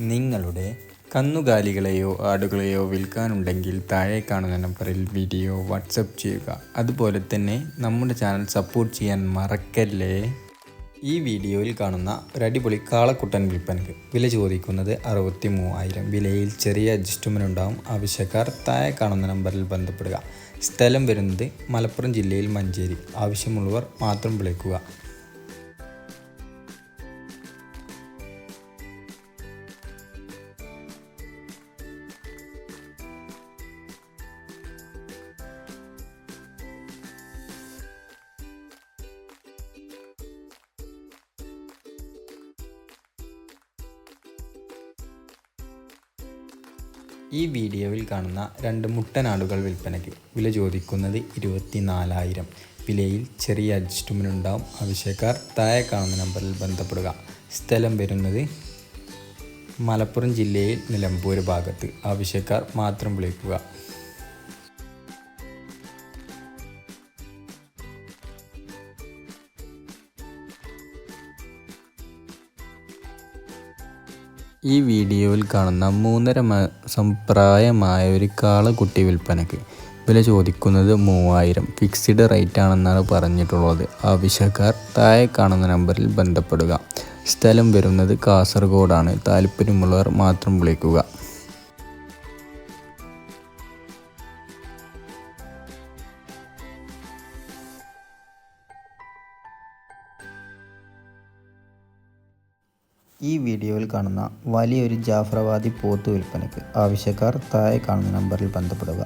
നിങ്ങളുടെ കന്നുകാലികളെയോ ആടുകളെയോ വിൽക്കാനുണ്ടെങ്കിൽ താഴെ കാണുന്ന നമ്പറിൽ വീഡിയോ വാട്സപ്പ് ചെയ്യുക. അതുപോലെ തന്നെ നമ്മുടെ ചാനൽ സപ്പോർട്ട് ചെയ്യാൻ മറക്കല്ലേ? ഈ വീഡിയോയിൽ കാണുന്ന ഒരു അടിപൊളി കാളക്കുട്ടൻ വിൽപ്പനക്ക് വില ചോദിക്കുന്നത് അറുപത്തി മൂവായിരം വിലയിൽ ചെറിയ അഡ്ജസ്റ്റ്മെന്റ് ഉണ്ടാവും. ആവശ്യക്കാർ താഴെ കാണുന്ന നമ്പറിൽ ബന്ധപ്പെടുക. സ്ഥലം വരുന്നത് മലപ്പുറം ജില്ലയിൽ മഞ്ചേരി. ആവശ്യമുള്ളവർ മാത്രം വിളിക്കുക. ഈ വീഡിയോയിൽ കാണുന്ന രണ്ട് മുട്ടനാടുകൾ വിൽപ്പനയ്ക്ക് വില ചോദിക്കുന്നത് ഇരുപത്തിനാലായിരം. വിലയിൽ ചെറിയ അഡ്ജസ്റ്റ്മെന്റ് ഉണ്ടാവും. ആവശ്യക്കാർ താഴെ കാണുന്ന നമ്പറിൽ ബന്ധപ്പെടുക. സ്ഥലം വരുന്നത് മലപ്പുറം ജില്ലയിൽ നിലമ്പൂർ ഭാഗത്ത്. ആവശ്യക്കാർ മാത്രം വിളിക്കുക. ഈ വീഡിയോയിൽ കാണുന്ന മൂന്നര മാസം പ്രായമായ ഒരു കാളക്കുട്ടി വിൽപ്പനയ്ക്ക് വില ചോദിക്കുന്നത് മൂവായിരം. ഫിക്സ്ഡ് റേറ്റ് ആണെന്നാണ് പറഞ്ഞിട്ടുള്ളത്. ആവശ്യക്കാർ താഴെ കാണുന്ന നമ്പറിൽ ബന്ധപ്പെടുക. സ്ഥലം വരുന്നത് കാസർഗോഡാണ്. താല്പര്യമുള്ളവർ മാത്രം വിളിക്കുക. ഈ വീഡിയോയിൽ കാണുന്ന വലിയൊരു ജാഫ്രവാദി പോത്ത് വിൽപ്പനയ്ക്ക് ആവശ്യക്കാർ താഴെ കാണുന്ന നമ്പറിൽ ബന്ധപ്പെടുക.